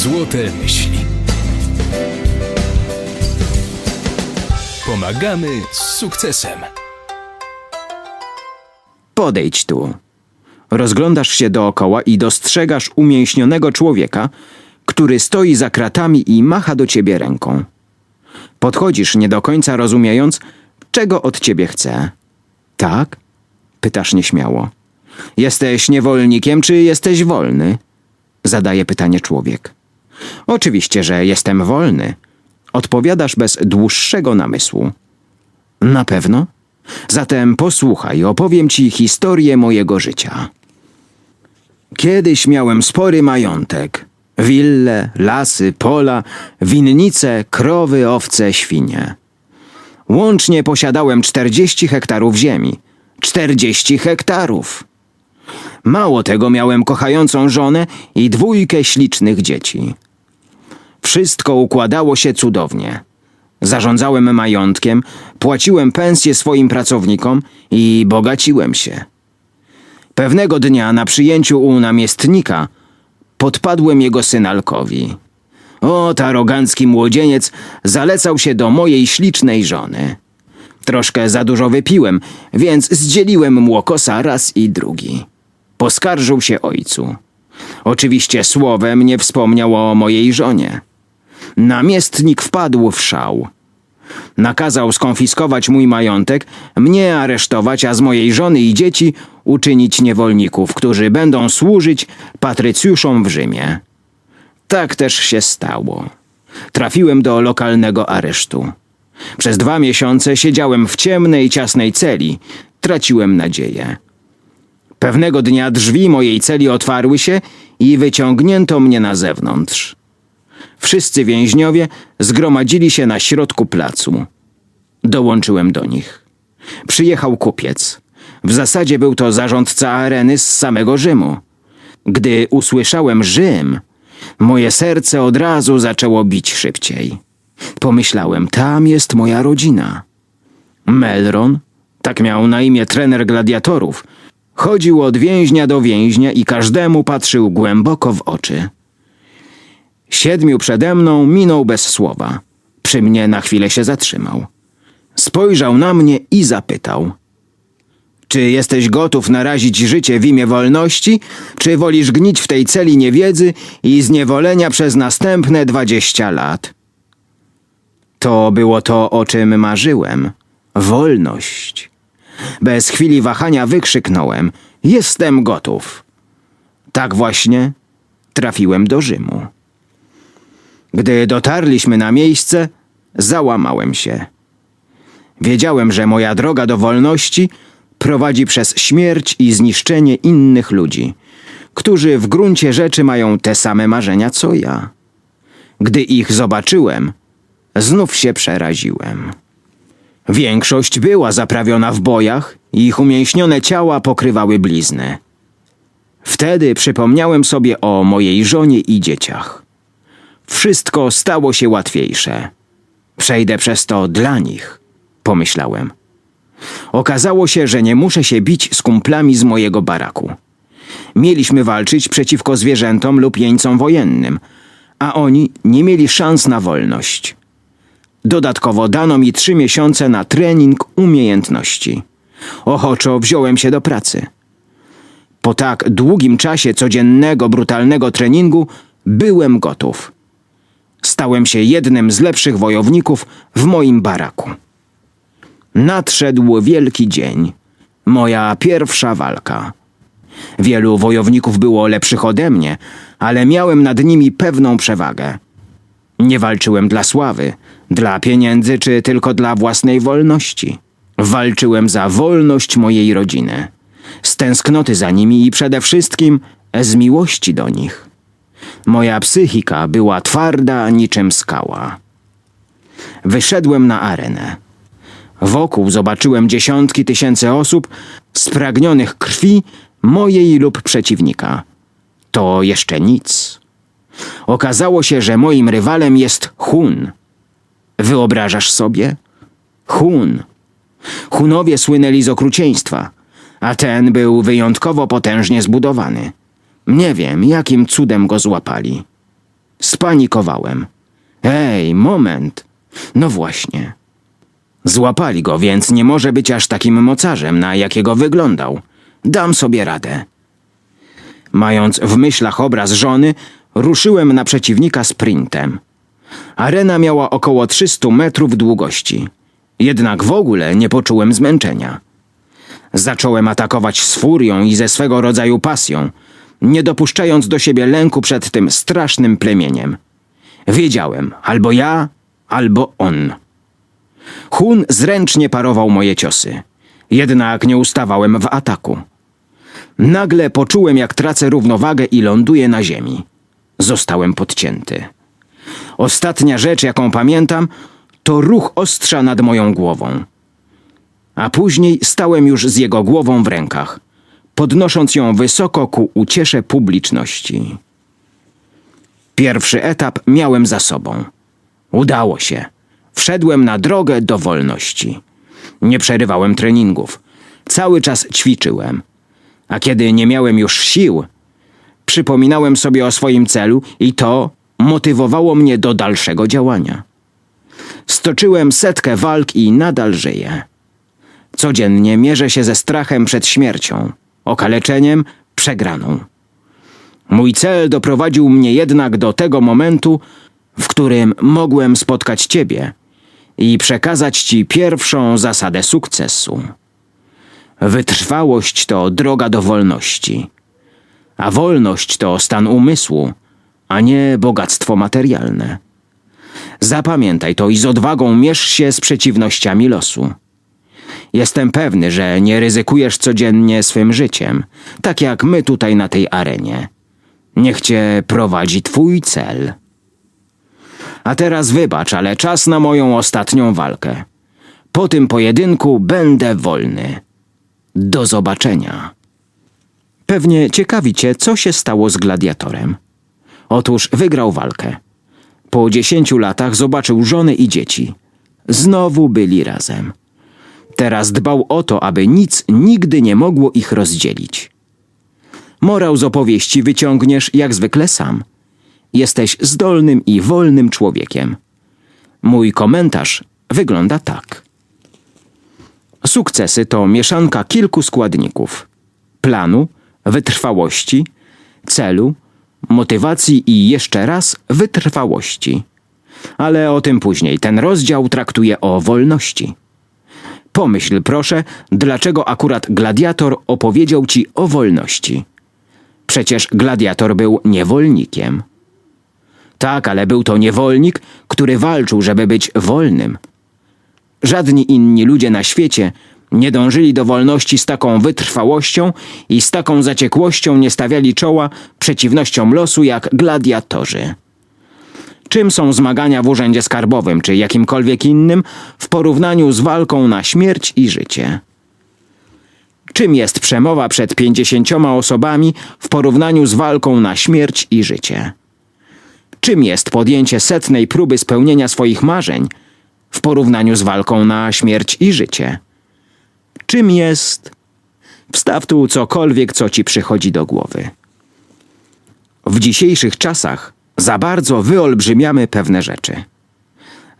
Złote myśli. Pomagamy z sukcesem. Podejdź tu. Rozglądasz się dookoła i dostrzegasz umięśnionego człowieka, który stoi za kratami i macha do ciebie ręką. Podchodzisz nie do końca rozumiejąc, czego od ciebie chce. Tak? Pytasz nieśmiało. Jesteś niewolnikiem, czy jesteś wolny? Zadaje pytanie człowiek. Oczywiście, że jestem wolny. Odpowiadasz bez dłuższego namysłu. Na pewno? Zatem posłuchaj, opowiem ci historię mojego życia. Kiedyś miałem spory majątek. Wille, lasy, pola, winnice, krowy, owce, świnie. Łącznie posiadałem 40 hektarów ziemi. 40 hektarów! Mało tego miałem kochającą żonę i dwójkę ślicznych dzieci. Wszystko układało się cudownie. Zarządzałem majątkiem, płaciłem pensje swoim pracownikom i bogaciłem się. Pewnego dnia na przyjęciu u namiestnika podpadłem jego synalkowi. O, arogancki młodzieniec zalecał się do mojej ślicznej żony. Troszkę za dużo wypiłem, więc zdzieliłem młokosa raz i drugi. Poskarżył się ojcu. Oczywiście słowem nie wspomniał o mojej żonie. Namiestnik wpadł w szał. Nakazał skonfiskować mój majątek, mnie aresztować, a z mojej żony i dzieci uczynić niewolników, którzy będą służyć patrycjuszom w Rzymie. Tak też się stało. Trafiłem do lokalnego aresztu. Przez dwa miesiące siedziałem w ciemnej, ciasnej celi. Traciłem nadzieję. Pewnego dnia drzwi mojej celi otwarły się i wyciągnięto mnie na zewnątrz. Wszyscy więźniowie zgromadzili się na środku placu. Dołączyłem do nich. Przyjechał kupiec. W zasadzie był to zarządca areny z samego Rzymu. Gdy usłyszałem Rzym, moje serce od razu zaczęło bić szybciej. Pomyślałem, tam jest moja rodzina. Melron, tak miał na imię trener gladiatorów, chodził od więźnia do więźnia i każdemu patrzył głęboko w oczy. Siedmiu przede mną minął bez słowa. Przy mnie na chwilę się zatrzymał. Spojrzał na mnie i zapytał: Czy jesteś gotów narazić życie w imię wolności, czy wolisz gnić w tej celi niewiedzy i zniewolenia przez następne dwadzieścia lat? To było to, o czym marzyłem. Wolność. Bez chwili wahania wykrzyknąłem: Jestem gotów. Tak właśnie trafiłem do Rzymu. Gdy dotarliśmy na miejsce, załamałem się. Wiedziałem, że moja droga do wolności prowadzi przez śmierć i zniszczenie innych ludzi, którzy w gruncie rzeczy mają te same marzenia co ja. Gdy ich zobaczyłem, znów się przeraziłem. Większość była zaprawiona w bojach ich umięśnione ciała pokrywały blizny. Wtedy przypomniałem sobie o mojej żonie i dzieciach. Wszystko stało się łatwiejsze. Przejdę przez to dla nich, pomyślałem. Okazało się, że nie muszę się bić z kumplami z mojego baraku. Mieliśmy walczyć przeciwko zwierzętom lub jeńcom wojennym, a oni nie mieli szans na wolność. Dodatkowo dano mi trzy miesiące na trening umiejętności. Ochoczo wziąłem się do pracy. Po tak długim czasie codziennego, brutalnego treningu byłem gotów. Stałem się jednym z lepszych wojowników w moim baraku. Nadszedł wielki dzień. Moja pierwsza walka. Wielu wojowników było lepszych ode mnie, ale miałem nad nimi pewną przewagę. Nie walczyłem dla sławy, dla pieniędzy czy tylko dla własnej wolności. Walczyłem za wolność mojej rodziny, z tęsknoty za nimi i przede wszystkim z miłości do nich. Moja psychika była twarda niczym skała. Wyszedłem na arenę. Wokół zobaczyłem dziesiątki tysięcy osób spragnionych krwi mojej lub przeciwnika. To jeszcze nic. Okazało się, że moim rywalem jest Hun. Wyobrażasz sobie? Hun. Hunowie słynęli z okrucieństwa, a ten był wyjątkowo potężnie zbudowany. Nie wiem, jakim cudem go złapali. Spanikowałem. Ej, moment. No właśnie. Złapali go, więc nie może być aż takim mocarzem, na jakiego wyglądał. Dam sobie radę. Mając w myślach obraz żony, ruszyłem na przeciwnika sprintem. Arena miała około 300 metrów długości. Jednak w ogóle nie poczułem zmęczenia. Zacząłem atakować z furią i ze swego rodzaju pasją, nie dopuszczając do siebie lęku przed tym strasznym plemieniem. Wiedziałem, albo ja, albo on. Hun zręcznie parował moje ciosy, jednak nie ustawałem w ataku. Nagle poczułem, jak tracę równowagę i ląduję na ziemi. Zostałem podcięty. Ostatnia rzecz, jaką pamiętam, to ruch ostrza nad moją głową. A później stałem już z jego głową w rękach, podnosząc ją wysoko ku uciesze publiczności. Pierwszy etap miałem za sobą. Udało się. Wszedłem na drogę do wolności. Nie przerywałem treningów. Cały czas ćwiczyłem. A kiedy nie miałem już sił, przypominałem sobie o swoim celu i to motywowało mnie do dalszego działania. Stoczyłem setkę walk i nadal żyję. Codziennie mierzę się ze strachem przed śmiercią, okaleczeniem, przegraną. Mój cel doprowadził mnie jednak do tego momentu, w którym mogłem spotkać Ciebie i przekazać Ci pierwszą zasadę sukcesu. Wytrwałość to droga do wolności, a wolność to stan umysłu, a nie bogactwo materialne. Zapamiętaj to i z odwagą mierz się z przeciwnościami losu. Jestem pewny, że nie ryzykujesz codziennie swym życiem, tak jak my tutaj na tej arenie. Niech cię prowadzi twój cel. A teraz wybacz, ale czas na moją ostatnią walkę. Po tym pojedynku będę wolny. Do zobaczenia. Pewnie ciekawi cię, co się stało z gladiatorem. Otóż wygrał walkę. Po dziesięciu latach zobaczył żony i dzieci. Znowu byli razem. Teraz dbał o to, aby nic nigdy nie mogło ich rozdzielić. Morał z opowieści wyciągniesz jak zwykle sam. Jesteś zdolnym i wolnym człowiekiem. Mój komentarz wygląda tak. Sukcesy to mieszanka kilku składników: planu, wytrwałości, celu, motywacji i jeszcze raz wytrwałości. Ale o tym później. Ten rozdział traktuje o wolności. Pomyśl proszę, dlaczego akurat gladiator opowiedział ci o wolności. Przecież gladiator był niewolnikiem. Tak, ale był to niewolnik, który walczył, żeby być wolnym. Żadni inni ludzie na świecie nie dążyli do wolności z taką wytrwałością i z taką zaciekłością nie stawiali czoła przeciwnościom losu jak gladiatorzy. Czym są zmagania w urzędzie skarbowym czy jakimkolwiek innym w porównaniu z walką na śmierć i życie? Czym jest przemowa przed pięćdziesięcioma osobami w porównaniu z walką na śmierć i życie? Czym jest podjęcie setnej próby spełnienia swoich marzeń w porównaniu z walką na śmierć i życie? Czym jest. Wstaw tu cokolwiek, co ci przychodzi do głowy. W dzisiejszych czasach za bardzo wyolbrzymiamy pewne rzeczy.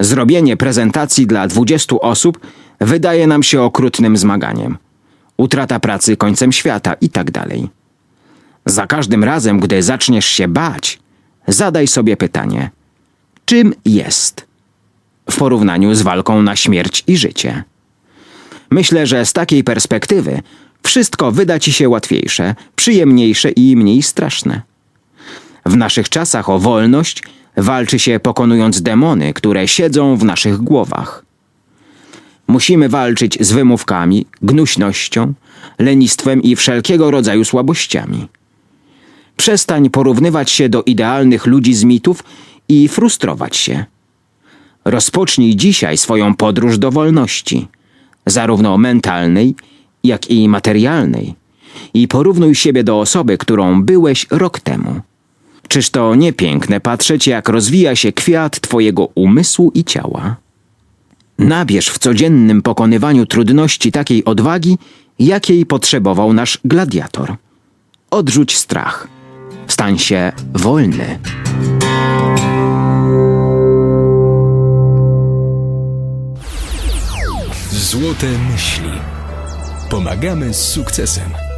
Zrobienie prezentacji dla 20 osób wydaje nam się okrutnym zmaganiem. Utrata pracy końcem świata i tak dalej. Za każdym razem, gdy zaczniesz się bać, zadaj sobie pytanie: czym jest? W porównaniu z walką na śmierć i życie. Myślę, że z takiej perspektywy wszystko wyda ci się łatwiejsze, przyjemniejsze i mniej straszne. W naszych czasach o wolność walczy się pokonując demony, które siedzą w naszych głowach. Musimy walczyć z wymówkami, gnuśnością, lenistwem i wszelkiego rodzaju słabościami. Przestań porównywać się do idealnych ludzi z mitów i frustrować się. Rozpocznij dzisiaj swoją podróż do wolności, zarówno mentalnej, jak i materialnej, i porównuj siebie do osoby, którą byłeś rok temu. Czyż to nie piękne patrzeć, jak rozwija się kwiat Twojego umysłu i ciała? Nabierz w codziennym pokonywaniu trudności takiej odwagi, jakiej potrzebował nasz gladiator. Odrzuć strach. Stań się wolny. Złote myśli. Pomagamy z sukcesem.